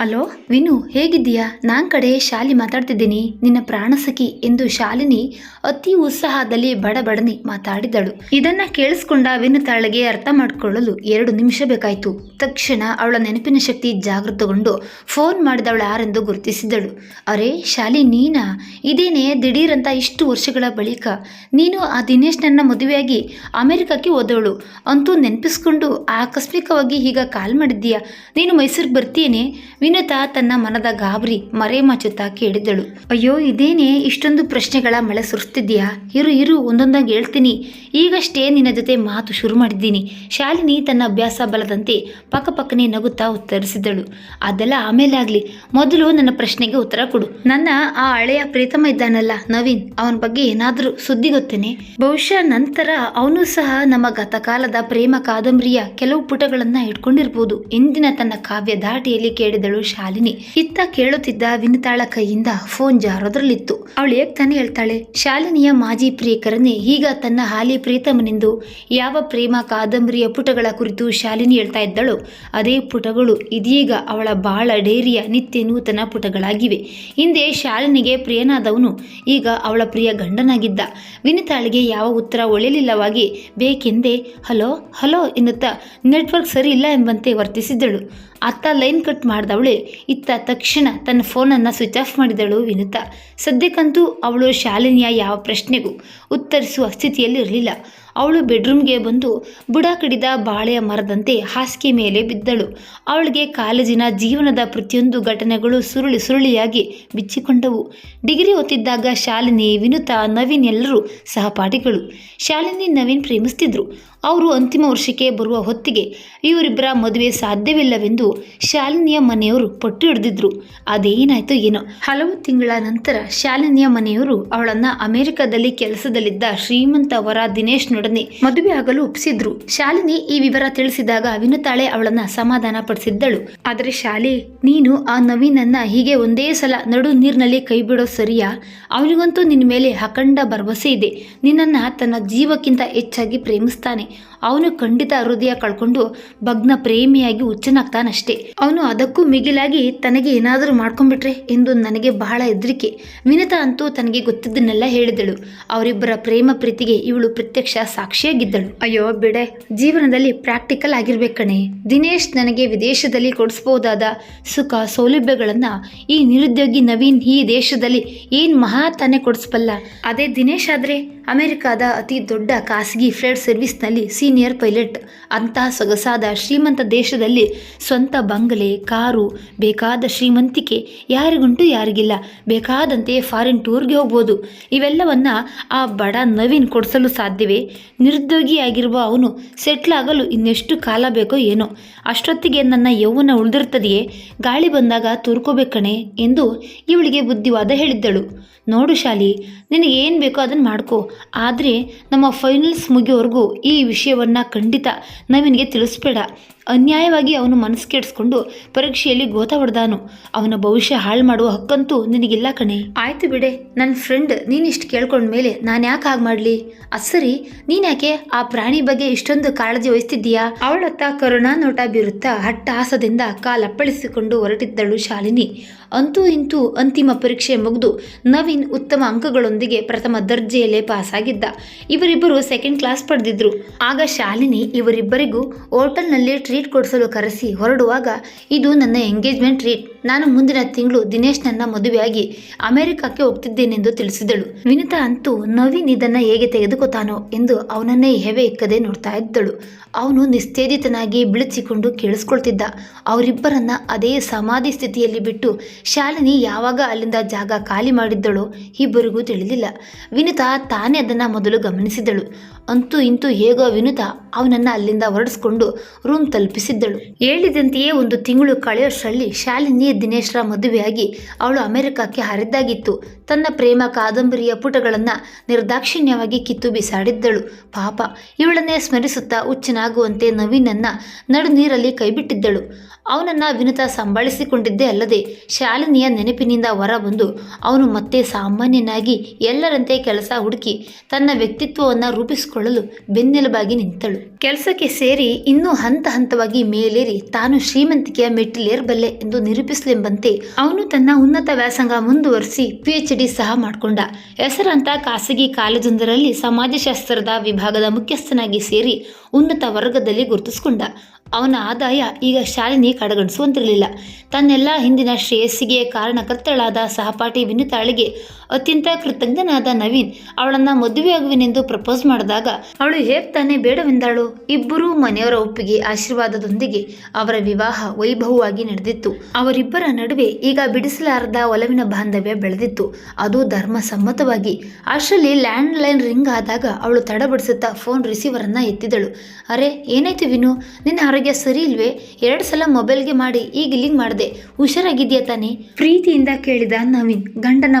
Hello, Vinu, ಹೇಗಿದ್ದೀಯಾ? ನಾನ್ ಕಡೆ ಶಾಲಿ ಮಾತಾಡ್ತಿದ್ದೀನಿ. ನಿನ್ನ ಪ್ರಾಣಸಖಿ ಎಂದು ಶಾಲಿನಿ ಅತಿ ಉತ್ಸಾಹದಲ್ಲಿ ಬಡಬಡನೆ ಮಾತಾಡಿದಳು. ಇದನ್ನ ಕೇಳಿಸ್ಕೊಂಡ ವಿನು ತಾಳಿಗೆ ಅರ್ಥ ಮಾಡಿಕೊಳ್ಳಲು ಎರಡು ನಿಮಿಷ ಬೇಕಾಯಿತು. ತಕ್ಷಣ ಅವಳ ನೆನಪಿನ ಶಕ್ತಿ ಜಾಗೃತಗೊಂಡು ಫೋನ್ ಮಾಡಿದವಳು ಯಾರೆಂದು ಗುರುತಿಸಿದಳು. ಅರೆ, ಶಾಲಿ ನೀನಾ? ಇದೇನೆ ದಿಢೀರಂತ ಇಷ್ಟು ವರ್ಷಗಳ ಬಳಿಕ? ನೀನು ಆ ದಿನೇಶ್ನನ್ನ ಮದುವೆಯಾಗಿ ಅಮೆರಿಕಕ್ಕೆ ಹೋದವಳು. ಅಂತೂ ನೆನಪಿಸ್ಕೊಂಡು ಆಕಸ್ಮಿಕವಾಗಿ ಈಗ ಕಾಲ್ ಮಾಡಿದ್ದೀಯಾ? ನೀನು ಮೈಸೂರಿಗೆ ಬರ್ತೀಯೇನೆ? ವಿನುತಾ ತನ್ನ ಮನದ ಗಾಬರಿ ಮರೆ ಮಚ್ಚುತ್ತಾ ಕೇಳಿದಳು. ಅಯ್ಯೋ, ಇದೇನೇ ಇಷ್ಟೊಂದು ಪ್ರಶ್ನೆಗಳ ಮಳೆ ಸುರಿಸ್ತಿದ್ಯಾ ಇರು ಇರು, ಒಂದೊಂದಾಗಿ ಹೇಳ್ತೀನಿ. ಈಗಷ್ಟೇ ನಿನ್ನ ಜೊತೆ ಮಾತು ಶುರು ಮಾಡಿದ್ದೀನಿ. ಶಾಲಿನಿ ತನ್ನ ಅಭ್ಯಾಸ ಬಲದಂತೆ ಪಕ್ಕಪಕ್ಕನೆ ನಗುತ್ತಾ ಉತ್ತರಿಸಿದಳು. ಅದೆಲ್ಲ ಆಮೇಲೆ ಆಗಲಿ ಮೊದಲು ನನ್ನ ಪ್ರಶ್ನೆಗೆ ಉತ್ತರ ಕೊಡು. ನನ್ನ ಆ ಹಳೆಯ ಪ್ರೀತಮ ಇದ್ದಾನಲ್ಲ, ನವೀನ್, ಅವನ ಬಗ್ಗೆ ಏನಾದರೂ ಸುದ್ದಿ ಗೊತ್ತೇನೆ? ಬಹುಶಃ ನಂತರ ಅವನು ಸಹ ನಮ್ಮ ಗತಕಾಲದ ಪ್ರೇಮ ಕಾದಂಬರಿಯ ಕೆಲವು ಪುಟಗಳನ್ನ ಇಟ್ಕೊಂಡಿರ್ಬೋದು ಇಂದಿನ ತನ್ನ ಕಾವ್ಯ ದಾಟಿಯಲ್ಲಿ ಕೇಳಿದಳು. ಶಾಲಿನಿ. ಇತ್ತ ಕೇಳುತ್ತಿದ್ದ ವಿನಿತಾಳ ಕೈಯಿಂದ ಫೋನ್ ಜಾರೋದ್ರಲ್ಲಿತ್ತು. ಅವಳು ಹೇಗ್ ತಾನೇ ಹೇಳ್ತಾಳೆ, ಶಾಲಿನಿಯ ಮಾಜಿ ಪ್ರಿಯಕರನ್ನೇ ಈಗ ತನ್ನ ಹಾಲಿ ಪ್ರೀತಮನೆಂದು ಯಾವ ಪ್ರೇಮ ಕಾದಂಬರಿಯ ಪುಟಗಳ ಕುರಿತು ಶಾಲಿನಿ ಹೇಳ್ತಾ ಇದ್ದಳು. ಅದೇ ಪುಟಗಳು ಇದೀಗ ಅವಳ ಬಾಳ ಡೈರಿಯ ನಿತ್ಯ ನೂತನ ಪುಟಗಳಾಗಿವೆ. ಹಿಂದೆ ಶಾಲಿನಿಗೆ ಪ್ರಿಯನಾದವನು, ಈಗ ಅವಳ ಪ್ರಿಯ ಗಂಡನಾಗಿದ್ದ. ವಿನಿತಾಳಿಗೆ ಯಾವ ಉತ್ತರ ಒಳ್ಳೆಯಲಿಲ್ಲವಾಗಿ ಬೇಕೆಂದೇ, ಹಲೋ ಹಲೋ ಎನ್ನುತ್ತಾ, ನೆಟ್ವರ್ಕ್ ಸರಿ ಇಲ್ಲ ಎಂಬಂತೆ ವರ್ತಿಸಿದ್ದಳು. ಅತ್ತ ಲೈನ್ ಕಟ್ ಮಾಡಿದವಳೆ. ಇತ್ತ ತಕ್ಷಣ ತನ್ನ ಫೋನನ್ನು ಸ್ವಿಚ್ ಆಫ್ ಮಾಡಿದಳು ವಿನುತಾ. ಸದ್ಯಕ್ಕಂತೂ ಅವಳು ಶಾಲಿನಿಯ ಯಾವ ಪ್ರಶ್ನೆಗೂ ಉತ್ತರಿಸುವ ಸ್ಥಿತಿಯಲ್ಲಿ ಇರಲಿಲ್ಲ ಅವಳು ಬೆಡ್ರೂಮ್ಗೆ ಬಂದು ಬುಡ ಕಡಿದ ಬಾಳೆಯ ಮರದಂತೆ ಹಾಸಿಗೆ ಮೇಲೆ ಬಿದ್ದಳು. ಅವಳಿಗೆ ಕಾಲೇಜಿನ ಜೀವನದ ಪ್ರತಿಯೊಂದು ಘಟನೆಗಳು ಸುರುಳಿ ಸುರುಳಿಯಾಗಿ ಬಿಚ್ಚಿಕೊಂಡವು. ಡಿಗ್ರಿ ಓದ್ತಿದ್ದಾಗ ಶಾಲಿನಿ, ವಿನುತಾ, ನವೀನ್ ಎಲ್ಲರೂ ಸಹಪಾಠಿಗಳು. ಶಾಲಿನಿ, ನವೀನ್ ಪ್ರೇಮಿಸ್ತಿದ್ರು. ಅವರು ಅಂತಿಮ ವರ್ಷಕ್ಕೆ ಬರುವ ಹೊತ್ತಿಗೆ ಇವರಿಬ್ಬರ ಮದುವೆ ಸಾಧ್ಯವಿಲ್ಲವೆಂದು ಶಾಲಿನಿಯ ಮನೆಯವರು ಪಟ್ಟು ಹಿಡಿದಿದ್ರು. ಅದೇನಾಯ್ತು ಏನೋ. ಹಲವು ತಿಂಗಳ ನಂತರ ಶಾಲಿನಿಯ ಮನೆಯವರು ಅವಳನ್ನ ಅಮೆರಿಕದಲ್ಲಿ ಕೆಲಸದಲ್ಲಿದ್ದ ಶ್ರೀಮಂತ ವರ ದಿನೇಶ್ನೊಡನೆ ಮದುವೆ ಆಗಲು ಒಪ್ಪಿಸಿದ್ರು ಶಾಲಿನಿ ಈ ವಿವರ ತಿಳಿಸಿದಾಗ ವಿನುತಾಳೆ ಅವಳನ್ನ ಸಮಾಧಾನ ಪಡಿಸಿದ್ದಳು. ಆದರೆ ಶಾಲಿ, ನೀನು ಆ ನವೀನನ್ನ ಹೀಗೆ ಒಂದೇ ಸಲ ನಡು ನೀರಿನಲ್ಲಿ ಕೈ ಬಿಡೋ ಸರಿಯಾ? ಅವನಿಗಂತೂ ನಿನ್ನ ಮೇಲೆ ಅಖಂಡ ಭರವಸೆ ಇದೆ. ನಿನ್ನನ್ನ ತನ್ನ ಜೀವಕ್ಕಿಂತ ಹೆಚ್ಚಾಗಿ ಪ್ರೇಮಿಸ್ತಾನೆ. ಅವನು ಖಂಡಿತ ಹೃದಯ ಕಳ್ಕೊಂಡು ಭಗ್ನ ಪ್ರೇಮಿಯಾಗಿ ಹುಚ್ಚನಾಗ್ತಾನಷ್ಟೇ. ಅವನು ಅದಕ್ಕೂ ಮಿಗಿಲಾಗಿ ತನಗೆ ಏನಾದರೂ ಮಾಡ್ಕೊಂಡ್ಬಿಟ್ರೆ ಎಂದು ನನಗೆ ಬಹಳ ಹೆದರಿಕೆ. ವಿನತಾ ಅಂತೂ ತನಗೆ ಗೊತ್ತಿದ್ದನ್ನೆಲ್ಲ ಹೇಳಿದಳು. ಅವರಿಬ್ಬರ ಪ್ರೇಮ ಪ್ರೀತಿಗೆ ಇವಳು ಪ್ರತ್ಯಕ್ಷ ಸಾಕ್ಷಿಯಾಗಿದ್ದಳು. ಅಯ್ಯೋ, ಬಿಡೆ. ಜೀವನದಲ್ಲಿ ಪ್ರಾಕ್ಟಿಕಲ್ ಆಗಿರ್ಬೇಕು ಕಣೆ. ದಿನೇಶ್ ನನಗೆ ವಿದೇಶದಲ್ಲಿ ಕೊಡಿಸಬಹುದಾದ ಸುಖ ಸೌಲಭ್ಯಗಳನ್ನ ಈ ನಿರುದ್ಯೋಗಿ ನವೀನ್ ಈ ದೇಶದಲ್ಲಿ ಏನ್ ಮಹಾ ತಾನೆ ಕೊಡಿಸ್ಬಲ್ಲ. ಅದೇ ದಿನೇಶ್ ಆದ್ರೆ ಅಮೆರಿಕಾದ ಅತಿ ದೊಡ್ಡ ಖಾಸಗಿ ಫ್ಲೈಟ್ ಸರ್ವಿಸ್ನಲ್ಲಿ ಸೀನಿಯರ್ ಪೈಲಟ್ ಅಂತಹ ಸೊಗಸಾದ ಶ್ರೀಮಂತ ದೇಶದಲ್ಲಿ ಸ್ವಂತ ಬಂಗಲೆ, ಕಾರು, ಬೇಕಾದ ಶ್ರೀಮಂತಿಕೆ ಯಾರಿಗುಂಟು ಯಾರಿಗಿಲ್ಲ. ಬೇಕಾದಂತೆ ಫಾರಿನ್ ಟೂರ್ಗೆ ಹೋಗ್ಬೋದು. ಇವೆಲ್ಲವನ್ನು ಆ ಬಡ ನವೀನ್ ಕೊಡಿಸಲು ಸಾಧ್ಯವೇ? ನಿರುದ್ಯೋಗಿಯಾಗಿರುವ ಅವನು ಸೆಟ್ಲ್ ಆಗಲು ಇನ್ನೆಷ್ಟು ಕಾಲ ಬೇಕೋ ಏನೋ? ಅಷ್ಟೊತ್ತಿಗೆ ನನ್ನ ಯೌವನ ಉಳಿದಿರ್ತದೆಯೇ? ಗಾಳಿ ಬಂದಾಗ ತೂರ್ಕೋಬೇಕಣೆ ಎಂದು ಇವಳಿಗೆ ಬುದ್ಧಿವಾದ ಹೇಳಿದ್ದಳು. ನೋಡು ಶಾಲಿ, ನಿನಗೆ ಏನು ಬೇಕೋ ಅದನ್ನು ಮಾಡ್ಕೋ. ಆದರೆ ನಮ್ಮ ಫೈನಲ್ಸ್ ಮುಗಿಯೋವರೆಗೂ ಈ ವಿಷಯವನ್ನು ಖಂಡಿತ ನವೀನ್ಗೆ ತಿಳಿಸ್ಬೇಡ. ಅನ್ಯಾಯವಾಗಿ ಅವನು ಮನಸ್ಸು ಕೆಡಿಸ್ಕೊಂಡು ಪರೀಕ್ಷೆಯಲ್ಲಿ ಗೋತ ಹೊಡೆದಾನು. ಅವನ ಭವಿಷ್ಯ ಹಾಳು ಮಾಡುವ ಹಕ್ಕಂತೂ ನಿನಗಿಲ್ಲ ಕಣೆ. ಆಯ್ತು ಬಿಡೆ ನನ್ನ ಫ್ರೆಂಡ್ ನೀನಿಷ್ಟು ಕೇಳ್ಕೊಂಡ್ಮೇಲೆ ನಾನು ಯಾಕೆ ಹಾಗೆ ಮಾಡಲಿ? ಅಸರಿ ಸರಿ ನೀನ್ಯಾಕೆ ಆ ಪ್ರಾಣಿ ಬಗ್ಗೆ ಇಷ್ಟೊಂದು ಕಾಳಜಿ ವಹಿಸ್ತಿದ್ದೀಯಾ? ಅವಳತ್ತ ಕರುಣಾ ನೋಟ ಬೀರುತ್ತಾ ಹಟ್ಟಹಾಸದಿಂದ ಕಾಲಪ್ಪಳಿಸಿಕೊಂಡು ಹೊರಟಿದ್ದಳು ಶಾಲಿನಿ. ಅಂತೂ ಇಂತೂ ಅಂತಿಮ ಪರೀಕ್ಷೆ ಮುಗಿದು ನವೀನ್ ಉತ್ತಮ ಅಂಕಗಳೊಂದಿಗೆ ಪ್ರಥಮ ದರ್ಜೆಯಲ್ಲೇ ಪಾಸಾಗಿದ್ದ. ಇವರಿಬ್ಬರು ಸೆಕೆಂಡ್ ಕ್ಲಾಸ್ ಪಡೆದಿದ್ರು. ಆಗ ಶಾಲಿನಿ ಇವರಿಬ್ಬರಿಗೂ ಹೋಟೆಲ್ನಲ್ಲಿ ಟ್ರೀಟ್ ಕೊಡಿಸಲು ಕರೆಸಿ ಹೊರಡುವಾಗ ಇದು ನನ್ನ ಎಂಗೇಜ್ಮೆಂಟ್ ಟ್ರೀಟ್ ನಾನು ಮುಂದಿನ ತಿಂಗಳು ದಿನೇಶ್ ನನ್ನ ಮದುವೆಯಾಗಿ ಅಮೆರಿಕಕ್ಕೆ ಹೋಗ್ತಿದ್ದೇನೆಂದು ತಿಳಿಸಿದಳು. ವಿನಿತಾ ಅಂತೂ ನವೀನ್ ಇದನ್ನ ಹೇಗೆ ತೆಗೆದುಕೊತಾನೋ ಎಂದು ಅವನನ್ನೇ ಹೆವೆ ಇಕ್ಕದೆ ನೋಡ್ತಾ ಇದ್ದಳು. ಅವನು ನಿಸ್ತೇಜಿತನಾಗಿ ಬಿಳಿಸಿಕೊಂಡು ಕೇಳಿಸ್ಕೊಳ್ತಿದ್ದ. ಅವರಿಬ್ಬರನ್ನ ಅದೇ ಸಮಾಧಿ ಸ್ಥಿತಿಯಲ್ಲಿ ಬಿಟ್ಟು ಶಾಲಿನಿ ಯಾವಾಗ ಅಲ್ಲಿಂದ ಜಾಗ ಖಾಲಿ ಮಾಡಿದ್ದಳೋ ಇಬ್ಬರಿಗೂ ತಿಳಿದಿಲ್ಲ ವಿನಿತಾ ತಾನೇ ಅದನ್ನ ಮೊದಲು ಗಮನಿಸಿದಳು. ಅಂತೂ ಇಂತೂ ಹೇಗೋ ವಿನುತಾ ಅವನನ್ನ ಅಲ್ಲಿಂದ ಹೊರಡಿಸ್ಕೊಂಡು ರೂಮ್ ತಲುಪಿಸಿದ್ದಳು. ಹೇಳಿದಂತೆಯೇ ಒಂದು ತಿಂಗಳು ಕಳೆಯೋಷ್ಟರಲ್ಲಿ ಶಾಲಿನಿ ದಿನೇಶ್ರ ಮದುವೆಯಾಗಿ ಅವಳು ಅಮೆರಿಕಕ್ಕೆ ಹರಿದಾಗಿತ್ತು. ತನ್ನ ಪ್ರೇಮ ಕಾದಂಬರಿಯ ಪುಟಗಳನ್ನು ನಿರ್ದಾಕ್ಷಿಣ್ಯವಾಗಿ ಕಿತ್ತು ಬಿಸಾಡಿದ್ದಳು. ಪಾಪ, ಇವಳನ್ನೇ ಸ್ಮರಿಸುತ್ತಾ ಹುಚ್ಚನಾಗುವಂತೆ ನವೀನನ್ನ ನಡು ನೀರಲ್ಲಿ ಕೈಬಿಟ್ಟಿದ್ದಳು. ಅವನನ್ನ ವಿನುತ ಸಂಭಾಳಿಸಿಕೊಂಡಿದ್ದೇ ಅಲ್ಲದೆ ಶಾಲಿನಿಯ ನೆನಪಿನಿಂದ ಹೊರಬಂದು ಅವನು ಮತ್ತೆ ಸಾಮಾನ್ಯನಾಗಿ ಎಲ್ಲರಂತೆ ಕೆಲಸ ಹುಡುಕಿ ತನ್ನ ವ್ಯಕ್ತಿತ್ವವನ್ನು ರೂಪಿಸಿಕೊಳ್ಳಲು ಬೆನ್ನೆಲುಬಾಗಿ ನಿಂತಳು. ಕೆಲಸಕ್ಕೆ ಸೇರಿ ಇನ್ನೂ ಹಂತ ಹಂತವಾಗಿ ಮೇಲೇರಿ ತಾನು ಶ್ರೀಮಂತಿಕೆಯ ಮೆಟ್ಟಿಲೇರಬಲ್ಲೆ ಎಂದು ನಿರೂಪಿಸಲೆಂಬಂತೆ ಅವನು ತನ್ನ ಉನ್ನತ ವ್ಯಾಸಂಗ ಮುಂದುವರಿಸಿ ಪಿ ಎಚ್ ಡಿ ಸಹ ಮಾಡಿಕೊಂಡ. ಹೆಸರಂತ ಖಾಸಗಿ ಕಾಲೇಜೊಂದರಲ್ಲಿ ಸಮಾಜಶಾಸ್ತ್ರದ ವಿಭಾಗದ ಮುಖ್ಯಸ್ಥನಾಗಿ ಸೇರಿ ಉನ್ನತ ವರ್ಗದಲ್ಲಿ ಗುರುತಿಸಿಕೊಂಡ. ಅವನ ಆದಾಯ ಈಗ ಶಾಲಿನಿ ಕಡೆಗಣಿಸುವಂತಿರಲಿಲ್ಲ. ತನ್ನೆಲ್ಲ ಹಿಂದಿನ ಶ್ರೇಯಸ್ಸಿಗೆ ಕಾರಣಕರ್ತಳಾದ ಸಹಪಾಠಿ ವಿನುತಾಳಿಗೆ ಅತ್ಯಂತ ಕೃತಜ್ಞನಾದ ನವೀನ್. ಅವಳನ್ನು ಮದುವೆಯಾಗುವೆನೆಂದು ಪ್ರಪೋಸ್ ಮಾಡಿದಾಗ, ಅವಳು ಹೇಗೆ ತಾನೇ ಬೇಡವೆಂದಾಳು. ಇಬ್ಬರೂ ಮನೆಯವರ ಒಪ್ಪಿಗೆ ಆಶೀರ್ವಾದದೊಂದಿಗೆ ಅವರ ವಿವಾಹ ವೈಭವವಾಗಿ ನಡೆದಿತ್ತು. ಅವರಿಬ್ಬರ ನಡುವೆ ಈಗ ಬಿಡಿಸಲಾರದ ಒಲವಿನ ಬಾಂಧವ್ಯ ಬೆಳೆದಿತ್ತು. ಅದು ಧರ್ಮ ಸಮ್ಮತವಾಗಿ ಅಷ್ಟರಲ್ಲಿ ಲ್ಯಾಂಡ್ ಲೈನ್ ರಿಂಗ್ ಆದಾಗ ಅವಳು ತಡಬಡಿಸುತ್ತಾ ಫೋನ್ ರಿಸೀವರನ್ನು ಎತ್ತಿದಳು. ಅರೆ, ಏನಾಯ್ತು ವಿನು? ನಿನ್ನ ಆರೋಗ್ಯ ಸರಿ ಇಲ್ವೇ? ಎರಡು ಸಲ ಮೊಬೈಲ್ಗೆ ಮಾಡಿ, ಈಗ ಇಲ್ಲಿಗೆ ಮಾಡಿದೆ. ಹುಷಾರಾಗಿದ್ಯಾ ತಾನೇ? ಪ್ರೀತಿಯಿಂದ ಕೇಳಿದ ನವೀನ್, ಗಂಡನ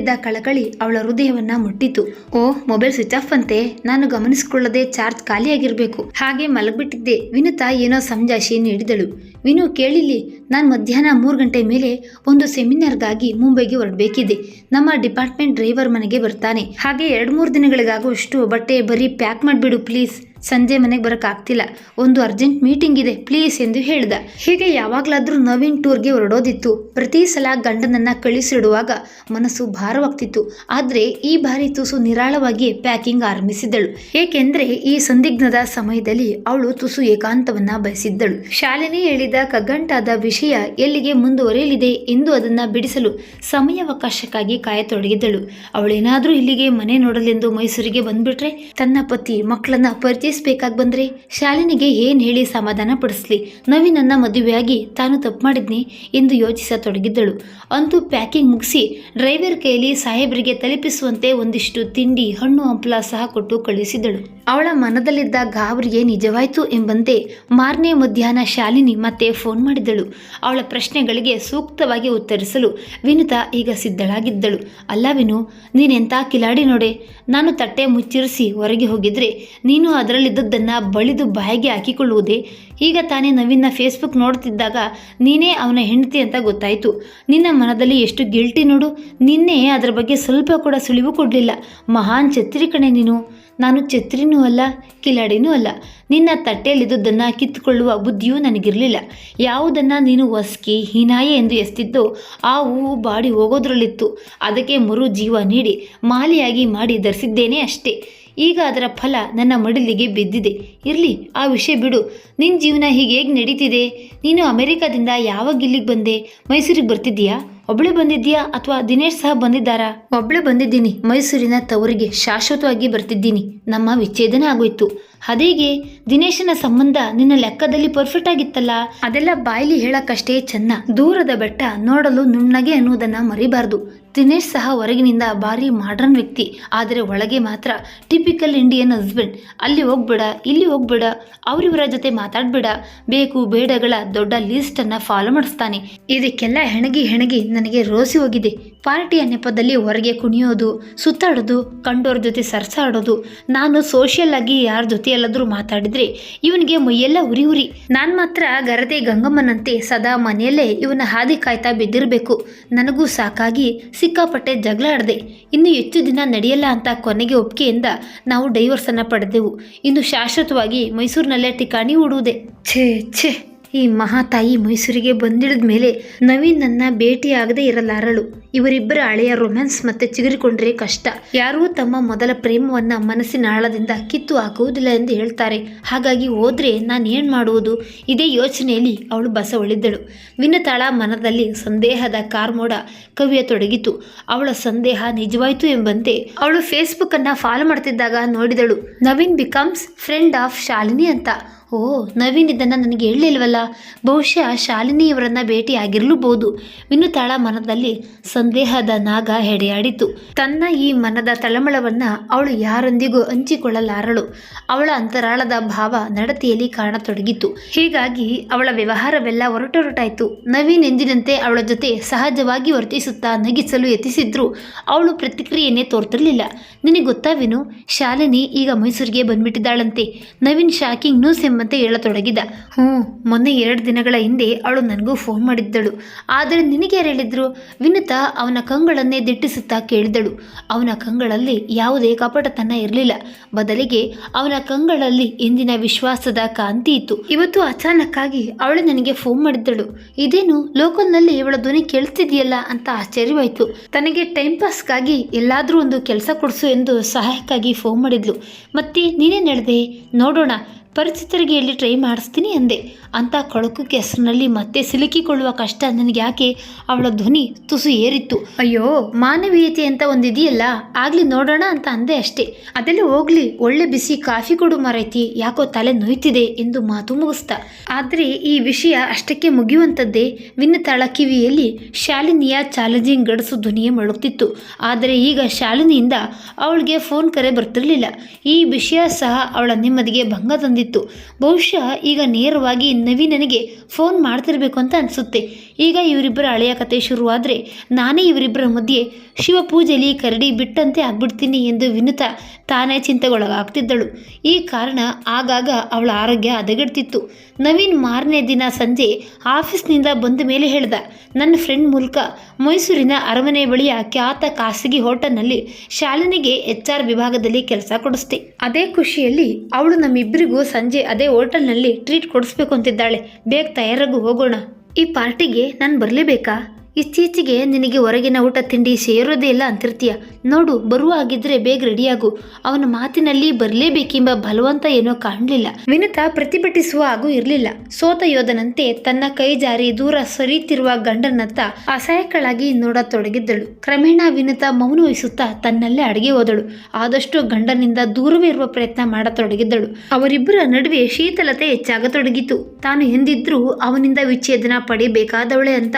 ಮಾತಿನಲ್ಲಿದ್ದ ಕಳಕಳಿ ಅವಳ ಹೃದಯವನ್ನ ಮುಟ್ಟಿತು. ಓ, ಮೊಬೈಲ್ ಸ್ವಿಚ್ ಆಫ್ ಅಂತೆ. ನಾನು ಗಮನಿಸಿಕೊಳ್ಳದೆ ಚಾರ್ಜ್ ಖಾಲಿಯಾಗಿರ್ಬೇಕು. ಹಾಗೆ ಮಲಗ್ಬಿಟ್ಟಿದ್ದೆ. ವಿನುತಾ ಏನೋ ಸಂಜಾಶಿ ನೀಡಿದಳು. ವಿನು ಕೇಳಿಲಿ ನಾನು ಮಧ್ಯಾಹ್ನ ಮೂರು ಗಂಟೆ ಮೇಲೆ ಒಂದು ಸೆಮಿನಾರ್ಗಾಗಿ ಮುಂಬೈಗೆ ಹೊರಡಬೇಕಿದೆ. ನಮ್ಮ ಡಿಪಾರ್ಟ್ಮೆಂಟ್ ಡ್ರೈವರ್ ಮನೆಗೆ ಬರ್ತಾನೆ. ಹಾಗೆ ಎರಡು ಮೂರು ದಿನಗಳಿಗಾಗುವಷ್ಟು ಬಟ್ಟೆ ಬರೀ ಪ್ಯಾಕ್ ಮಾಡಿಬಿಡು, ಪ್ಲೀಸ್. ಸಂಜೆ ಮನೆಗೆ ಬರೋಕ್ಕಾಗ್ತಿಲ್ಲ ಒಂದು ಅರ್ಜೆಂಟ್ ಮೀಟಿಂಗ್ ಇದೆ ಪ್ಲೀಸ್ ಎಂದು ಹೇಳ್ದ. ಹೀಗೆ ಯಾವಾಗಲಾದರೂ ನವೀನ್ ಟೂರ್ಗೆ ಹೊರಡೋದಿತ್ತು. ಪ್ರತಿ ಸಲ ಗಂಡನನ್ನ ಕಳಿಸಿಡುವಾಗ ಮನಸ್ಸು ಭಾರವಾಗ್ತಿತ್ತು. ಆದರೆ ಈ ಬಾರಿ ತುಸು ನಿರಾಳವಾಗಿ ಪ್ಯಾಕಿಂಗ್ ಆರಂಭಿಸಿದ್ದಳು. ಏಕೆಂದರೆ ಈ ಸಂದಿಗ್ಧದ ಸಮಯದಲ್ಲಿ ಅವಳು ತುಸು ಏಕಾಂತವನ್ನ ಬಯಸಿದ್ದಳು. ಶಾಲಿನಿ ಹೇಳಿದ ಕಗ್ಗಂಟಾದ ವಿಷಯ ಎಲ್ಲಿಗೆ ಮುಂದುವರಿಯಲಿದೆ ಎಂದು ಅದನ್ನ ಬಿಡಿಸಲು ಸಮಯಾವಕಾಶಕ್ಕಾಗಿ ಕಾಯತೊಡಗಿದ್ದಳು ಅವಳೇನಾದ್ರೂ ಇಲ್ಲಿಗೆ ಮನೆ ನೋಡಲೆಂದು ಮೈಸೂರಿಗೆ ಬಂದ್ಬಿಟ್ರೆ ತನ್ನ ಪತಿ, ಮಕ್ಕಳನ್ನ ಪರಿಚಯಿಸ್ಬೇಕಾಗಿ ಬಂದ್ರೆ. ಶಾಲಿನಿಗೆ ಏನ್ ಹೇಳಿ ಸಮಾಧಾನ ಪಡಿಸ್ಲಿ. ನವೀನನ್ನ ಮದುವೆಯಾಗಿ ತಾನು ತಪ್ಪು ಮಾಡಿದ್ನಿ ಎಂದು ಯೋಚಿಸತೊಡಗಿದ್ದಳು ಅಂತೂ ಪ್ಯಾಕಿಂಗ್ ಮುಗಿಸಿ ಡ್ರೈವರ್ ಕೈಯಲ್ಲಿ ಸಾಹೇಬರಿಗೆ ತಲುಪಿಸುವಂತೆ ಒಂದಿಷ್ಟು ತಿಂಡಿ, ಹಣ್ಣು, ಹಂಪಲ ಸಹ ಕೊಟ್ಟು ಕಳುಹಿಸಿದಳು. ಅವಳ ಮನದಲ್ಲಿದ್ದ ಗಾಬರಿಗೆ ನಿಜವಾಯ್ತು ಎಂಬಂತೆ ಮಾರನೇ ಮಧ್ಯಾಹ್ನ ಶಾಲಿನಿ ಮತ್ತೆ ಫೋನ್ ಮಾಡಿದಳು ಅವಳ ಪ್ರಶ್ನೆಗಳಿಗೆ ಸೂಕ್ತವಾಗಿ ಉತ್ತರಿಸಲು ವಿನುತಾ ಈಗ ಸಿದ್ಧಳಾಗಿದ್ದಳು. ಅಲ್ಲ ವಿನು, ನೀನೆಂತ ಕಿಲಾಡಿ ನೋಡೆ. ನಾನು ತಟ್ಟೆ ಮುಚ್ಚಿರಿಸಿ ಹೊರಗೆ ಹೋಗಿದ್ರೆ ನೀನು ಅದರಲ್ಲಿದ್ದದ್ದನ್ನು ಬಳಿದು ಬಾಯಿಗೆ ಹಾಕಿಕೊಳ್ಳುವುದೇ? ಈಗ ತಾನೇ ನವೀನ ಫೇಸ್ಬುಕ್ ನೋಡ್ತಿದ್ದಾಗ ನೀನೇ ಅವನ ಹೆಂಡತಿ ಅಂತ ಗೊತ್ತಾಯಿತು. ನಿನ್ನ ಮನದಲ್ಲಿ ಎಷ್ಟು ಗಿಲ್ಟಿ ನೋಡು. ನಿನ್ನೆ ಅದರ ಬಗ್ಗೆ ಸ್ವಲ್ಪ ಕೂಡ ಸುಳಿವು ಕೊಡಲಿಲ್ಲ. ಮಹಾನ್ ಛತ್ರಿ ಕಣೆ ನೀನು. ನಾನು ಛತ್ರಿನೂ ಅಲ್ಲ, ಕಿಲಾಡಿನೂ ಅಲ್ಲ. ನಿನ್ನ ತಟ್ಟೆಯಲ್ಲಿದ್ದುದನ್ನು ಕಿತ್ತುಕೊಳ್ಳುವ ಬುದ್ಧಿಯೂ ನನಗಿರಲಿಲ್ಲ. ಯಾವುದನ್ನು ನೀನು ಒಸ್ಕಿ, ಹೀನಾಯೆ ಎಂದು ಎಸ್ತಿದ್ದೋ ಆ ಹೂವು ಬಾಡಿ ಹೋಗೋದ್ರಲ್ಲಿತ್ತು. ಅದಕ್ಕೆ ಮರು ಜೀವ ನೀಡಿ, ಮಾಲೆಯಾಗಿ ಮಾಡಿ ಧರಿಸಿದ್ದೇನೆ ಅಷ್ಟೇ. ಈಗ ಅದರ ಫಲ ನನ್ನ ಮಡಿಲಿಗೆ ಬಿದ್ದಿದೆ. ಇರಲಿ, ಆ ವಿಷಯ ಬಿಡು. ನಿನ್ನ ಜೀವನ ಹೀಗೆ ಹೇಗೆ ನಡೀತಿದೆ? ನೀನು ಅಮೆರಿಕದಿಂದ ಯಾವಾಗ ಇಲ್ಲಿಗೆ ಬಂದೆ? ಮೈಸೂರಿಗೆ ಬರ್ತಿದ್ದೀಯಾ? ಒಬ್ಳೆ ಬಂದಿದ್ದೀಯಾ ಅಥವಾ ದಿನೇಶ್ ಸಹ ಬಂದಿದ್ದಾರಾ? ಒಬ್ಳೆ ಬಂದಿದ್ದೀನಿ. ಮೈಸೂರಿನ ತವರಿಗೆ ಶಾಶ್ವತವಾಗಿ ಬರ್ತಿದ್ದೀನಿ. ನಮ್ಮ ವಿಚ್ಛೇದನ ಆಗೋಯ್ತು. ಅದೇಗೆ, ದಿನೇಶನ ಸಂಬಂಧ ನಿನ್ನ ಲೆಕ್ಕದಲ್ಲಿ ಪರ್ಫೆಕ್ಟ್ ಆಗಿತ್ತಲ್ಲ? ಅದೆಲ್ಲ ಬಾಯಿಲಿ ಹೇಳಕ್ಕಷ್ಟೇ ಚೆನ್ನ. ದೂರದ ಬೆಟ್ಟ ನೋಡಲು ನುಣ್ಣಗೆ ಅನ್ನೋದನ್ನ ಮರಿಬಾರ್ದು. ದಿನೇಶ್ ಸಹ ಹೊರಗಿನಿಂದ ಭಾರಿ ಮಾಡ್ರನ್ ವ್ಯಕ್ತಿ. ಆದರೆ ಒಳಗೆ ಮಾತ್ರ ಟಿಪಿಕಲ್ ಇಂಡಿಯನ್ ಹಸ್ಬೆಂಡ್ ಅಲ್ಲಿ ಹೋಗ್ಬೇಡ, ಇಲ್ಲಿ ಹೋಗ್ಬೇಡ, ಅವರಿವರ ಜೊತೆ ಮಾತಾಡ್ಬೇಡ. ಬೇಕು, ಬೇಡಗಳ ದೊಡ್ಡ ಲೀಸ್ಟನ್ನು ಫಾಲೋ ಮಾಡಿಸ್ತಾನೆ. ಇದಕ್ಕೆಲ್ಲ ಹೆಣಗಿ ಹೆಣಗಿ ನನಗೆ ರೋಸಿ ಹೋಗಿದೆ. ಪಾರ್ಟಿಯ ನೆಪದಲ್ಲಿ ಹೊರಗೆ ಕುಣಿಯೋದು, ಸುತ್ತಾಡೋದು, ಕಂಡೋರ ಜೊತೆ ಸರ್ಸಾಡೋದು. ನಾನು ಸೋಷಿಯಲ್ ಆಗಿ ಯಾರ ಜೊತೆಯಲ್ಲಾದರೂ ಮಾತಾಡಿದ್ರೆ ಇವನಿಗೆ ಮೈಯೆಲ್ಲ ಉರಿ ಉರಿ. ನಾನು ಮಾತ್ರ ಗರದೆ ಗಂಗಮ್ಮನಂತೆ ಸದಾ ಮನೆಯಲ್ಲೇ ಇವನ ಹಾದಿ ಕಾಯ್ತಾ ಬಿದ್ದಿರಬೇಕು. ನನಗೂ ಸಾಕಾಗಿ ಸಿಕ್ಕಾಪಟ್ಟೆ ಜಗಳ ಆಡದೆ ಇನ್ನು ಹೆಚ್ಚು ದಿನ ನಡೆಯಲ್ಲ ಅಂತ ಕೊನೆಗೆ ಒಪ್ಪಿಗೆಯಿಂದ ನಾವು ಡೈವರ್ಸನ್ನು ಪಡೆದೆವು. ಇನ್ನು ಶಾಶ್ವತವಾಗಿ ಮೈಸೂರಿನಲ್ಲೇ ಠಿಕಾಣಿ ಹೂಡುವುದೇ. ಛೇ ಛೇ. ಈ ಮಹಾತಾಯಿ ಮೈಸೂರಿಗೆ ಬಂದಿಳಿದ ಮೇಲೆ ನವೀನ್ ನನ್ನ ಭೇಟಿಯಾಗದೇ ಇರಲಾರಳು. ಇವರಿಬ್ಬರ ಹಳೆಯ ರೊಮ್ಯಾನ್ಸ್ ಮತ್ತೆ ಚಿಗುರಿಕೊಂಡ್ರೆ ಕಷ್ಟ. ಯಾರೂ ತಮ್ಮ ಮೊದಲ ಪ್ರೇಮವನ್ನ ಮನಸ್ಸಿನ ಆಳದಿಂದ ಕಿತ್ತು ಹಾಕುವುದಿಲ್ಲ ಎಂದು ಹೇಳ್ತಾರೆ. ಹಾಗಾಗಿ ಹೋದ್ರೆ ನಾನೇನ್ ಮಾಡುವುದು? ಇದೇ ಯೋಚನೆಯಲ್ಲಿ ಅವಳು ಬಸವಳಿದ್ದಳು. ವಿನತಾಳ ಮನದಲ್ಲಿ ಸಂದೇಹದ ಕಾರ್ಮೋಡ ಕವಿಯ ತೊಡಗಿತು. ಅವಳ ಸಂದೇಹ ನಿಜವಾಯಿತು ಎಂಬಂತೆ ಅವಳು ಫೇಸ್ಬುಕ್ ಅನ್ನ ಫಾಲೋ ಮಾಡ್ತಿದ್ದಾಗ ನೋಡಿದಳು. Naveen becomes friend of Shalini ಅಂತ. ಓ, ನವೀನ್ ಇದನ್ನು ನನಗೆ ಹೇಳಲಿಲ್ವಲ್ಲ? ಬಹುಶಃ ಶಾಲಿನಿಯವರನ್ನ ಭೇಟಿಯಾಗಿರಲೂಬಹುದು ಇನ್ನು ತಳ ಮನದಲ್ಲಿ ಸಂದೇಹದ ನಾಗ ಹೆಡೆಯಾಡಿತು. ತನ್ನ ಈ ಮನದ ತಳಮಳವನ್ನು ಅವಳು ಯಾರೊಂದಿಗೂ ಹಂಚಿಕೊಳ್ಳಲಾರಳು. ಅವಳ ಅಂತರಾಳದ ಭಾವ ನಡತೆಯಲ್ಲಿ ಕಾಣತೊಡಗಿತು. ಹೀಗಾಗಿ ಅವಳ ವ್ಯವಹಾರವೆಲ್ಲ ಹೊರಟೊರಟಾಯಿತು ನವೀನ್ ಎಂದಿನಂತೆ ಅವಳ ಜೊತೆ ಸಹಜವಾಗಿ ವರ್ತಿಸುತ್ತಾ ನಗಿಸಲು ಯತ್ನಿಸಿದ್ರು ಅವಳು ಪ್ರತಿಕ್ರಿಯೆಯನ್ನೇ ತೋರ್ತಿರಲಿಲ್ಲ. ನಿನಗೆ ಗೊತ್ತಾವೇನು ಶಾಲಿನಿ ಈಗ ಮೈಸೂರಿಗೆ ಬಂದ್ಬಿಟ್ಟಿದ್ದಾಳಂತೆ. ನವೀನ್ ಶಾಕಿಂಗ್ ನ್ಯೂಸ್ ಎಂಬ ಎಂಬಂತೆ ಹೇಳತೊಡಗಿದ. ಹ್ಞೂ. ಮೊನ್ನೆ ಎರಡು ದಿನಗಳ ಹಿಂದೆ ಅವಳು ನನಗೂ ಫೋನ್ ಮಾಡಿದ್ದಳು. ಆದರೆ ನಿನಗೆ ಯಾರು ಹೇಳಿದ್ರು? ವಿನುತಾ ಅವನ ಕಂಗಳನ್ನೇ ದಿಟ್ಟಿಸುತ್ತಾ ಕೇಳಿದಳು. ಅವನ ಕಂಗಳಲ್ಲಿ ಯಾವುದೇ ಕಪಟತನ ಇರಲಿಲ್ಲ. ಬದಲಿಗೆ ಅವನ ಕಂಗಳಲ್ಲಿ ಇಂದಿನ ವಿಶ್ವಾಸದ ಕಾಂತಿ ಇತ್ತು. ಇವತ್ತು ಅಚಾನಕ್ಕಾಗಿ ಅವಳು ನನಗೆ ಫೋನ್ ಮಾಡಿದ್ದಳು. ಇದೇನು? ಲೋಕಲ್ನಲ್ಲಿ ಇವಳ ಧ್ವನಿ ಕೇಳಿಸ್ತಿದೆಯಲ್ಲ ಅಂತ ಆಶ್ಚರ್ಯವಾಯಿತು. ತನಗೆ ಟೈಮ್ ಪಾಸ್ಗಾಗಿ ಎಲ್ಲಾದರೂ ಒಂದು ಕೆಲಸ ಕೊಡಿಸು ಎಂದು ಸಹಾಯಕ್ಕಾಗಿ ಫೋನ್ ಮಾಡಿದ್ಲು. ಮತ್ತೆ ನೀನೇನು ಹೇಳಿದೆ? ನೋಡೋಣ. ಪರಿಚಿತರಿಗೆ ಇಲ್ಲಿ ಟ್ರೈ ಮಾಡಿಸ್ತೀನಿ ಅಂದೆ. ಅಂಥ ಕೊಳಕು ಕೆಸರಿನಲ್ಲಿ ಮತ್ತೆ ಸಿಲುಕಿಕೊಳ್ಳುವ ಕಷ್ಟ ನನಗೆ ಯಾಕೆ? ಅವಳ ಧ್ವನಿ ತುಸು ಏರಿತ್ತು. ಅಯ್ಯೋ, ಮಾನವೀಯತೆ ಅಂತ ಒಂದಿದೆಯಲ್ಲ? ಆಗಲಿ ನೋಡೋಣ ಅಂತ ಅಂದೆ ಅಷ್ಟೇ. ಅದೆಲ್ಲ ಹೋಗ್ಲಿ, ಒಳ್ಳೆ ಬಿಸಿ ಕಾಫಿ ಕೊಡು ಮರೈತಿ. ಯಾಕೋ ತಲೆ ನೋಯ್ತಿದೆ ಎಂದು ಮಾತು ಮುಗಿಸ್ತ. ಆದರೆ ಈ ವಿಷಯ ಅಷ್ಟಕ್ಕೆ ಮುಗಿಯುವಂಥದ್ದೇ. ವಿನ್ನತಾಳ ಕಿವಿಯಲ್ಲಿ ಶಾಲಿನಿಯ ಚಾಲೆಂಜಿಂಗ್ ಗಡಸು ಧ್ವನಿಯೇ ಮಳುಗ್ತಿತ್ತು. ಆದರೆ ಈಗ ಶಾಲಿನಿಯಿಂದ ಅವಳಿಗೆ ಫೋನ್ ಕರೆ ಬರ್ತಿರಲಿಲ್ಲ. ಈ ವಿಷಯ ಸಹ ಅವಳ ನೆಮ್ಮದಿಗೆ ಭಂಗ ತಂದಿತ್ತು ಬಹುಶಃ ಈಗ ನೇರವಾಗಿ ನವೀನನಿಗೆ ಫೋನ್ ಮಾಡ್ತಿರ್ಬೇಕು ಅಂತ ಅನಿಸುತ್ತೆ. ಈಗ ಇವರಿಬ್ಬರ ಹಳೆಯ ಕತೆ ಶುರುವಾದರೆ ನಾನೇ ಇವರಿಬ್ಬರ ಮಧ್ಯೆ ಶಿವಪೂಜೆಯಲ್ಲಿ ಕರಡಿ ಬಿಟ್ಟಂತೆ ಆಗ್ಬಿಡ್ತೀನಿ ಎಂದು ವಿನುತ ತಾನೇ ಚಿಂತೆಗೊಳಗಾಗ್ತಿದ್ದಳು. ಈ ಕಾರಣ ಆಗಾಗ ಅವಳ ಆರೋಗ್ಯ ಹದಗೆಡ್ತಿತ್ತು. ನವೀನ್ ಮಾರನೇ ದಿನ ಸಂಜೆ ಆಫೀಸ್ನಿಂದ ಬಂದ ಮೇಲೆ ಹೇಳ್ದ, ನನ್ನ ಫ್ರೆಂಡ್ ಮೂಲಕ ಮೈಸೂರಿನ ಅರಮನೆ ಬಳಿಯ ಖ್ಯಾತ ಖಾಸಗಿ ಹೋಟೆಲ್ನಲ್ಲಿ ಶಾಲಿನಿಗೆ ಎಚ್ ಆರ್ ವಿಭಾಗದಲ್ಲಿ ಕೆಲಸ ಕೊಡಿಸ್ತೆ ಅದೇ ಖುಷಿಯಲ್ಲಿ ಅವಳು ನಮ್ಮಿಬ್ಬರಿಗೂ ಸಂಜೆ ಅದೇ ಹೋಟೆಲ್ನಲ್ಲಿ ಟ್ರೀಟ್ ಕೊಡಿಸ್ಬೇಕು ಅಂತಿದ್ದಾಳೆ. ಬೇಗ ತಯಾರಾಗು ಹೋಗೋಣ. ಈ ಪಾರ್ಟಿಗೆ ನಾನು ಬರಲೇಬೇಕಾ? ಇತ್ತೀಚೆಗೆ ನಿನಗೆ ಹೊರಗಿನ ಊಟ ತಿಂಡಿ ಸೇರೋದೇ ಇಲ್ಲ ಅಂತಿರ್ತೀಯ. ನೋಡು, ಬರುವ ಆಗಿದ್ರೆ ಬೇಗ ರೆಡಿಯಾಗು. ಅವನ ಮಾತಿನಲ್ಲಿ ಬರಲೇಬೇಕೆಂಬ ಬಲವಂತ ಏನೋ ಕಾಣಲಿಲ್ಲ. ವಿನುತಾ ಪ್ರತಿಭಟಿಸುವ ಹಾಗೂ ಇರಲಿಲ್ಲ. ಸೋತ ಯೋಧನಂತೆ ತನ್ನ ಕೈ ಜಾರಿ ದೂರ ಸರಿಯುತ್ತಿರುವ ಗಂಡನತ್ತ ಅಸಹಾಯಕಳಾಗಿ ನೋಡತೊಡಗಿದ್ದಳು. ಕ್ರಮೇಣ ವಿನುತಾ ಮೌನ ವಹಿಸುತ್ತಾ ತನ್ನಲ್ಲೇ ಅಡಿಗೆ ಹೋದಳು. ಆದಷ್ಟು ಗಂಡನಿಂದ ದೂರವೇ ಇರುವ ಪ್ರಯತ್ನ ಮಾಡತೊಡಗಿದ್ದಳು. ಅವರಿಬ್ಬರ ನಡುವೆ ಶೀತಲತೆ ಹೆಚ್ಚಾಗತೊಡಗಿತು. ತಾನು ಎಂದಿದ್ರೂ ಅವನಿಂದ ವಿಚ್ಛೇದನ ಪಡೆಯಬೇಕಾದವಳೆ ಅಂತ.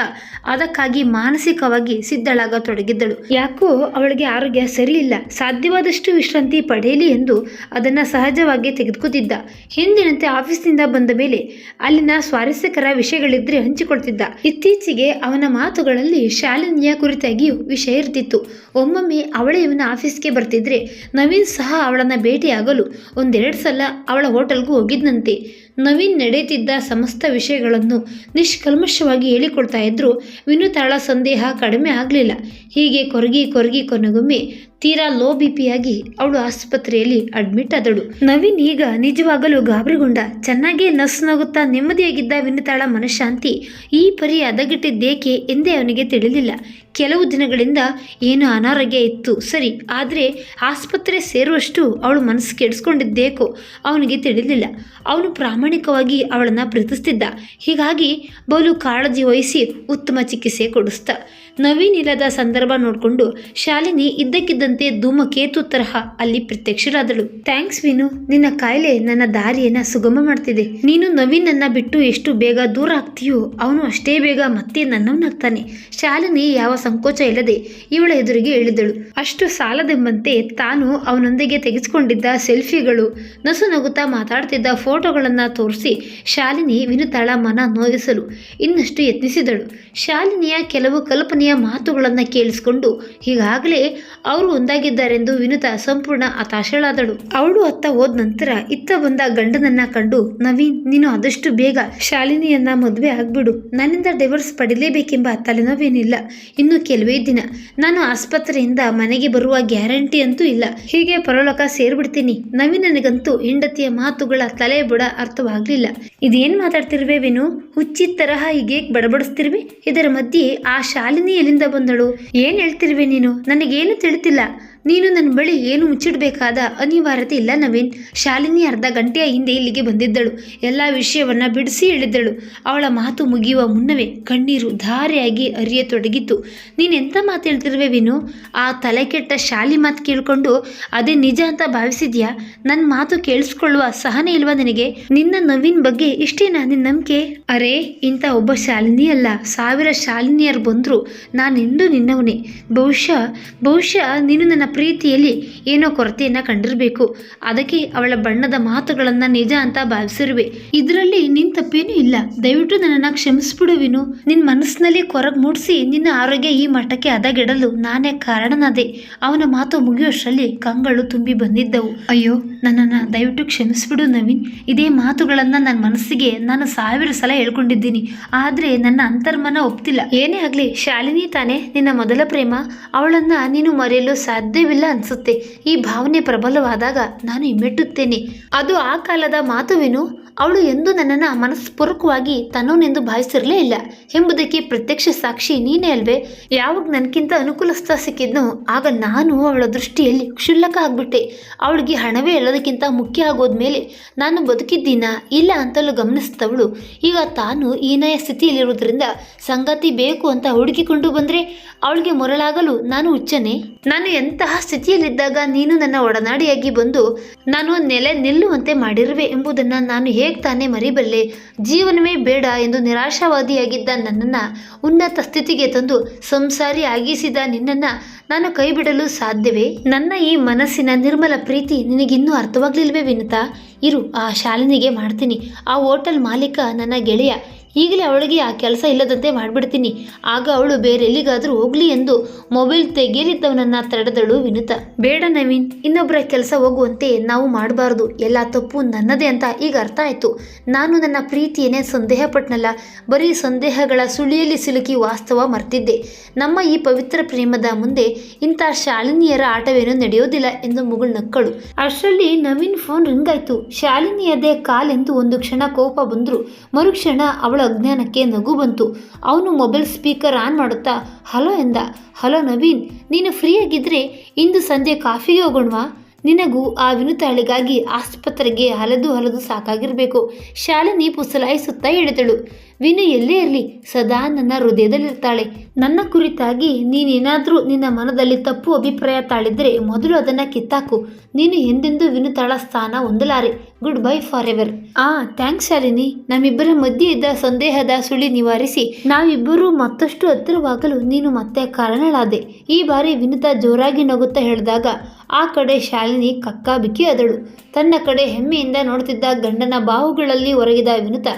ಅದಕ್ಕಾಗಿ ಮಾನಸಿಕವಾಗಿ ಸಿದ್ಧಳಾಗತೊಡಗಿದ್ದಳು. ಯಾಕೋ ಅವಳಿಗೆ ಆರೋಗ್ಯ ಸರಿಯಿಲ್ಲ. ಸಾಧ್ಯವಾದಷ್ಟು ವಿಶ್ರಾಂತಿ ಪಡೆಯಲಿ ಎಂದು ಅದನ್ನು ಸಹಜವಾಗಿ ತೆಗೆದುಕೊತಿದ್ದ. ಹಿಂದಿನಂತೆ ಆಫೀಸ್ನಿಂದ ಬಂದ ಮೇಲೆ ಅಲ್ಲಿನ ಸ್ವಾರಸ್ಯಕರ ವಿಷಯಗಳಿದ್ರೆ ಹಂಚಿಕೊಡ್ತಿದ್ದ ಇತ್ತೀಚೆಗೆ ಅವನ ಮಾತುಗಳಲ್ಲಿ ಶಾಲಿನಿಯ ಕುರಿತಾಗಿಯೂ ವಿಷಯ ಇರ್ತಿತ್ತು. ಒಮ್ಮೊಮ್ಮೆ ಅವಳೇ ಇವನ ಆಫೀಸ್ಗೆ ಬರ್ತಿದ್ರೆ ನವೀನ್ ಸಹ ಅವಳನ್ನು ಭೇಟಿಯಾಗಲು ಒಂದೆರಡು ಸಲ ಅವಳ ಹೋಟೆಲ್ಗೂ ಹೋಗಿದ್ನಂತೆ. ನವೀನ್ ನಡೆಯುತ್ತಿದ್ದ ಸಮಸ್ತ ವಿಷಯಗಳನ್ನು ನಿಷ್ಕಲ್ಮಶವಾಗಿ ಹೇಳಿಕೊಡ್ತಾ ಇದ್ರು. ವಿನುತಾಳ ಸಂದೇಹ ಕಡಿಮೆ ಆಗಲಿಲ್ಲ. ಹೀಗೆ ಕೊರಗಿ ಕೊರಗಿ ಕೊನೆಗೊಮ್ಮೆ ತೀರಾ ಲೋ ಬಿ ಪಿಯಾಗಿ ಅವಳು ಆಸ್ಪತ್ರೆಯಲ್ಲಿ ಅಡ್ಮಿಟ್ ಆದಳು. ನವೀನ್ ಈಗ ನಿಜವಾಗಲೂ ಗಾಬರಿಗೊಂಡ, ಚೆನ್ನಾಗೇ ನಸ್ ನಗುತ್ತಾ ನೆಮ್ಮದಿಯಾಗಿದ್ದ ವಿನುತಾಳ ಮನಃಶಾಂತಿ ಈ ಪರಿ ಹದಗೆಟ್ಟಿದ್ದೇಕೆ ಎಂದೇ ಅವನಿಗೆ ತಿಳಿದಿಲ್ಲ. ಕೆಲವು ದಿನಗಳಿಂದ ಏನು ಅನಾರೋಗ್ಯ ಇತ್ತು, ಸರಿ, ಆದರೆ ಆಸ್ಪತ್ರೆ ಸೇರುವಷ್ಟು ಅವಳು ಮನಸ್ಸು ಕೆಡಿಸ್ಕೊಂಡಿದ್ದೇಕೋ ಅವನಿಗೆ ತಿಳಿದಿಲ್ಲ. ಅವನು ಪ್ರಾಮಾಣಿಕವಾಗಿ ಅವಳನ್ನು ಪ್ರೀತಿಸ್ತಿದ್ದ. ಹೀಗಾಗಿ ಬಲು ಕಾಳಜಿ ವಹಿಸಿ ಉತ್ತಮ ಚಿಕಿತ್ಸೆ ಕೊಡಿಸ್ತ ನವೀನ್ ಇಲ್ಲದ ಸಂದರ್ಭ ನೋಡಿಕೊಂಡು ಶಾಲಿನಿ ಇದ್ದಕ್ಕಿದ್ದಂತೆ ಧೂಮಕೇತು ತರಹ ಅಲ್ಲಿ ಪ್ರತ್ಯಕ್ಷರಾದಳು. ಥ್ಯಾಂಕ್ಸ್ ವಿನು ನಿನ್ನ ಕಾಯಿಲೆ ನನ್ನ ದಾರಿಯನ್ನ ಸುಗಮ ಮಾಡ್ತಿದೆ. ನೀನು ನವೀನನ್ನ ಬಿಟ್ಟು ಎಷ್ಟು ಬೇಗ ದೂರ ಆಗ್ತೀಯೋ ಅವನು ಅಷ್ಟೇ ಬೇಗ ಮತ್ತೆ ನನ್ನವನಾಗ್ತಾನೆ ಶಾಲಿನಿ ಯಾವ ಸಂಕೋಚ ಇಲ್ಲದೆ ಇವಳ ಎದುರಿಗೆ ಹೇಳಿದಳು ಅಷ್ಟು ಸಾಲದೆಂಬಂತೆ ತಾನು ಅವನೊಂದಿಗೆ ತೆಗೆದುಕೊಂಡಿದ್ದ ಸೆಲ್ಫಿಗಳು, ನಸು ನಗುತ್ತಾ ಮಾತಾಡ್ತಿದ್ದ ಫೋಟೋಗಳನ್ನು ತೋರಿಸಿ ಶಾಲಿನಿ ವಿನುತಾಳ ಮನ ನೋಯಿಸಲು ಇನ್ನಷ್ಟು ಯತ್ನಿಸಿದಳು. ಶಾಲಿನಿಯ ಕೆಲವು ಕಲ್ಪನೆಯ ಮಾತುಗಳನ್ನು ಕೇಳಿಸಿಕೊಂಡು ಈಗಾಗಲೇ ಅವರು ಒಂದಾಗಿದ್ದಾರೆಂದು ವಿನುತಾ ಸಂಪೂರ್ಣ ಹತಾಶಳಾದಳು. ಅವಳು ಅತ್ತ ಹೋದ ನಂತರ ಇತ್ತ ಬಂದ ಗಂಡನನ್ನ ಕಂಡು, ನವೀನ್, ನೀನು ಆದಷ್ಟು ಬೇಗ ಶಾಲಿನಿಯನ್ನ ಮದುವೆ ಆಗ್ಬಿಡು. ನನ್ನಿಂದ ಡಿವೋರ್ಸ್ ಪಡಿಲೇಬೇಕೆಂಬ ತಲೆನೋವೇನಿಲ್ಲ. ಇನ್ನು ಕೆಲವೇ ದಿನ. ನಾನು ಆಸ್ಪತ್ರೆಯಿಂದ ಮನೆಗೆ ಬರುವ ಗ್ಯಾರಂಟಿ ಅಂತೂ ಇಲ್ಲ. ಹೀಗೆ ಪರಲೋಕ ಸೇರ್ಬಿಡ್ತೀನಿ. ನವೀನನಿಗಂತೂ ಹೆಂಡತಿಯ ಮಾತುಗಳ ತಲೆ ಬುಡ ಅರ್ಥವಾಗ್ಲಿಲ್ಲ. ಇದೇನ್ ಮಾತಾಡ್ತಿರ್ವೆ ವಿನು? ಹುಚ್ಚಿ ತರಹ ಹೀಗೆ ಬಡಬಡಿಸ್ತಿರ್ವೆ? ಇದರ ಮಧ್ಯೆ ಆ ಶಾಲಿನಿ ಎಲ್ಲಿಂದ ಬಂದಳು? ಏನ್ ಹೇಳ್ತಿರ್ವೆ ನೀನು? ನನಗೇನು ತಿಳಿತಿಲ್ಲ. ನೀನು ನನ್ನ ಬಳಿ ಏನು ಮುಚ್ಚಿಡಬೇಕಾದ ಅನಿವಾರ್ಯತೆ ಇಲ್ಲ ನವೀನ್. ಶಾಲಿನಿ ಅರ್ಧ ಗಂಟೆಯ ಹಿಂದೆ ಇಲ್ಲಿಗೆ ಬಂದಿದ್ದಳು. ಎಲ್ಲ ವಿಷಯವನ್ನು ಬಿಡಿಸಿ ಹೇಳಿದ್ದಳು. ಅವಳ ಮಾತು ಮುಗಿಯುವ ಮುನ್ನವೇ ಕಣ್ಣೀರು ಧಾರೆಯಾಗಿ ಅರಿಯತೊಡಗಿತ್ತು ನೀನೆಂಥ ಮಾತು ಹೇಳ್ತಿರುವೆ ವಿನು ಆ ತಲೆ ಕೆಟ್ಟ ಶಾಲಿ ಮಾತು ಕೇಳಿಕೊಂಡು ಅದೇ ನಿಜ ಅಂತ ಭಾವಿಸಿದ್ಯಾ? ನನ್ನ ಮಾತು ಕೇಳಿಸ್ಕೊಳ್ಳುವ ಸಹನೆ ಇಲ್ವಾ ನಿನಗೆ? ನಿನ್ನ ನವೀನ್ ಬಗ್ಗೆ ಇಷ್ಟೇನಾ ನಿನ್ನ ನಂಬಿಕೆ? ಅರೆ, ಇಂಥ ಒಬ್ಬ ಶಾಲಿನಿ ಅಲ್ಲ. ಸಾವಿರ ಶಾಲಿನಿಯರು ಬಂದರೂ. ನಾನೆಂದೂ ನಿನ್ನವನೇ. ಬಹುಶಃ ಬಹುಶಃ ನೀನು ನನ್ನ ಪ್ರೀತಿಯಲ್ಲಿ ಏನೋ ಕೊರತೆಯನ್ನು ಕಂಡಿರಬೇಕು. ಅದಕ್ಕೆ ಅವಳ ಬಣ್ಣದ ಮಾತುಗಳನ್ನು ನಿಜ ಅಂತ ಭಾವಿಸಿರುವೆ. ಇದರಲ್ಲಿ ನಿನ್ ತಪ್ಪೇನೂ ಇಲ್ಲ. ದಯವಿಟ್ಟು ನನ್ನನ್ನು ಕ್ಷಮಿಸ್ಬಿಡುವೆನು. ನಿನ್ನ ಮನಸ್ಸಿನಲ್ಲಿ ಕೊರಗ್ ಮೂಡಿಸಿ ನಿನ್ನ ಆರೋಗ್ಯ ಈ ಮಠಕ್ಕೆ ಹದಗೆಡಲು ನಾನೇ ಕಾರಣನಾದೆ. ಅವನ ಮಾತು ಮುಗಿಯುವಷ್ಟರಲ್ಲಿ ಕಂಗಳು ತುಂಬಿ ಬಂದಿದ್ದವು. ಅಯ್ಯೋ ನನ್ನನ್ನು ದಯವಿಟ್ಟು ಕ್ಷಮಿಸ್ಬಿಡು ನವೀನ್. ಇದೇ ಮಾತುಗಳನ್ನು ನನ್ನ ಮನಸ್ಸಿಗೆ ನಾನು ಸಾವಿರ ಸಲ ಹೇಳ್ಕೊಂಡಿದ್ದೀನಿ. ಆದರೆ ನನ್ನ ಅಂತರ್ಮನ ಒಪ್ತಿಲ್ಲ. ಏನೇ ಆಗಲಿ, ಶಾಲಿನಿ ತಾನೇ ನಿನ್ನ ಮೊದಲ ಪ್ರೇಮ. ಅವಳನ್ನು ನೀನು ಮರೆಯಲು ಸಾಧ್ಯವಿಲ್ಲ ಅನಿಸುತ್ತೆ. ಈ ಭಾವನೆ ಪ್ರಬಲವಾದಾಗ ನಾನು ಹಿಮ್ಮೆಟ್ಟುತ್ತೇನೆ. ಅದು ಆ ಕಾಲದ ಮಾತುವೇನು? ಅವಳು ಎಂದು ನನ್ನನ್ನು ಮನಸ್ಪೂರ್ವಕವಾಗಿ ತನ್ನವನೆಂದು ಭಾವಿಸಿರಲೇ ಇಲ್ಲ. ಎಂಬುದಕ್ಕೆ ಪ್ರತ್ಯಕ್ಷ ಸಾಕ್ಷಿ ನೀನೇ ಅಲ್ವೇ? ಯಾವಾಗ ನನಗಿಂತ ಅನುಕೂಲಸ್ಥ ಸಿಕ್ಕಿದ್ನೋ, ಆಗ ನಾನು ಅವಳ ದೃಷ್ಟಿಯಲ್ಲಿ ಕ್ಷುಲ್ಲಕ ಆಗ್ಬಿಟ್ಟೆ. ಅವಳಿಗೆ ಹಣವೇ ಎಲ್ಲದಕ್ಕಿಂತ ಮುಖ್ಯ ಆಗೋದ್ಮೇಲೆ ನಾನು ಬದುಕಿದ್ದೀನಾ ಇಲ್ಲ ಅಂತಲೂ ಗಮನಿಸಿದವಳು. ಈಗ ತಾನು ಹೀನಾಯ ಸ್ಥಿತಿಯಲ್ಲಿರುವುದರಿಂದ ಸಂಗತಿ ಬೇಕು ಅಂತ ಹುಡುಕಿಕೊಂಡು ಬಂದರೆ ಅವಳಿಗೆ ಮೊರಳಾಗಲು ನಾನು ಹುಚ್ಚನೆ? ನಾನು ಎಂತಹ ಸ್ಥಿತಿಯಲ್ಲಿದ್ದಾಗ ನೀನು ನನ್ನ ಒಡನಾಡಿಯಾಗಿ ಬಂದು ನಾನು ನೆಲೆ ನಿಲ್ಲುವಂತೆ ಮಾಡಿರುವೆ ಎಂಬುದನ್ನು ನಾನು ಹೇಗೆ ತಾನೇ ಮರಿಬಲ್ಲೆ? ಜೀವನವೇ ಬೇಡ ಎಂದು ನಿರಾಶಾವಾದಿಯಾಗಿದ್ದ ನನ್ನನ್ನು ಉನ್ನತ ಸ್ಥಿತಿಗೆ ತಂದು ಸಂಸಾರಿ ಆಗಿಸಿದ ನಿನ್ನನ್ನು ನಾನು ಕೈಬಿಡಲು ಸಾಧ್ಯವೇ? ನನ್ನ ಈ ಮನಸ್ಸಿನ ನಿರ್ಮಲ ಪ್ರೀತಿ ನಿನಗಿನ್ನೂ ಅರ್ಥವಾಗ್ಲಿಲ್ವೇ ವಿನತಾ? ಇರು ಆ ಶಾಲಿನಿಗೆ ಮಾಡ್ತೀನಿ. ಆ ಹೋಟೆಲ್ ಮಾಲೀಕ ನನ್ನ ಗೆಳೆಯ. ಈಗಲೇ ಅವಳಿಗೆ ಆ ಕೆಲಸ ಇಲ್ಲದಂತೆ ಮಾಡಿಬಿಡ್ತೀನಿ. ಆಗ ಅವಳು ಬೇರೆ ಎಲ್ಲಿಗಾದರೂ ಹೋಗ್ಲಿ ಎಂದು ಮೊಬೈಲ್ ತೆಗೆಯಲಿದ್ದವನನ್ನ ತಡೆದಳು ವಿನುತ. ಬೇಡ ನವೀನ್, ಇನ್ನೊಬ್ಬರ ಕೆಲಸ ಹೋಗುವಂತೆ ನಾವು ಮಾಡಬಾರ್ದು. ಎಲ್ಲ ತಪ್ಪು ನನ್ನದೇ ಅಂತ ಈಗ ಅರ್ಥ ಆಯಿತು. ನಾನು ನನ್ನ ಪ್ರೀತಿಯೇನೇ ಸಂದೇಹ ಪಟ್ಟನಲ್ಲ ಬರೀ ಸಂದೇಹಗಳ ಸುಳಿಯಲ್ಲಿ ಸಿಲುಕಿ ವಾಸ್ತವ ಮರ್ತಿದ್ದೆ. ನಮ್ಮ ಈ ಪವಿತ್ರ ಪ್ರೇಮದ ಮುಂದೆ ಇಂಥ ಶಾಲಿನಿಯರ ಆಟವೇನೂ ನಡೆಯೋದಿಲ್ಲ ಎಂದು ಮುಗುಳ್ ನಕ್ಕಳು. ಅಷ್ಟರಲ್ಲಿ ನವೀನ್ ಫೋನ್ ರಿಂಗ್ ಆಯಿತು. ಶಾಲಿನಿಯದೇ ಕಾಲೆಂದು ಒಂದು ಕ್ಷಣ ಕೋಪ ಬಂದರು. ಮರುಕ್ಷಣ ಅವಳ ಅಜ್ಞಾನಕ್ಕೆ ನಗು ಬಂತು. ಅವನು ಮೊಬೈಲ್ ಸ್ಪೀಕರ್ ಆನ್ ಮಾಡುತ್ತಾ, ಹಲೋ ಎಂದ. ಹಲೋ ನವೀನ್, ನೀನು ಫ್ರೀ ಆಗಿದ್ರೆ ಇಂದು ಸಂಜೆ ಕಾಫಿಗೆ ಹೋಗೋಣವಾ? ನಿನಗೂ ಆ ವಿನುತಾಳಿಗಾಗಿ ಆಸ್ಪತ್ರೆಗೆ ಹಲದು ಹಲದು ಸಾಕಾಗಿರಬೇಕು. ಶಾಲಿನಿ ಪುಸಲಾಯಿಸುತ್ತಾ ಹೇಳಿದಳು ವಿನು ಎಲ್ಲೇ ಇರಲಿ. ಸದಾ ನನ್ನ ಹೃದಯದಲ್ಲಿರ್ತಾಳೆ. ನನ್ನ ಕುರಿತಾಗಿ ನೀನೇನಾದರೂ ನಿನ್ನ ಮನದಲ್ಲಿ ತಪ್ಪು ಅಭಿಪ್ರಾಯ ತಾಳಿದರೆ ಮೊದಲು ಅದನ್ನು ಕಿತ್ತಾಕು. ನೀನು ಎಂದೆಂದೂ ವಿನುತಾಳ ಸ್ಥಾನ ಹೊಂದಲಾರೆ ಗುಡ್ ಬೈ ಫಾರ್ ಎವರ್ ಆ, ಥ್ಯಾಂಕ್ಸ್ ಶಾಲಿನಿ. ನಮ್ಮಿಬ್ಬರ ಮಧ್ಯೆ ಇದ್ದ ಸಂದೇಹದ ಸುಳಿ ನಿವಾರಿಸಿ. ನಾವಿಬ್ಬರೂ ಮತ್ತಷ್ಟು ಹತ್ತಿರವಾಗಲು ನೀನು ಮತ್ತೆ ಕಾರಣಳಾದೆ. ಈ ಬಾರಿ ವಿನುತಾ ಜೋರಾಗಿ ನಗುತ್ತಾ ಹೇಳಿದಾಗ ಆ ಕಡೆ ಶಾಲಿನಿ ಕಕ್ಕಾಬಿಕ್ಕಿ ಆದಳು ತನ್ನ ಕಡೆ ಹೆಮ್ಮೆಯಿಂದ ನೋಡುತ್ತಿದ್ದ ಗಂಡನ ಬಾಹುಗಳಲ್ಲಿ ಒರಗಿದ ವಿನುತ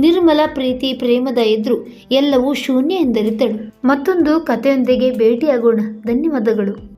ನಿರ್ಮಲ ಪ್ರೀತಿ ಪ್ರೇಮದ ಎದುರು ಎಲ್ಲವೂ ಶೂನ್ಯ ಎಂದರಿತಳು ಮತ್ತೊಂದು ಕಥೆಯೊಂದಿಗೆ ಭೇಟಿಯಾಗೋಣ. ಧನ್ಯವಾದಗಳು.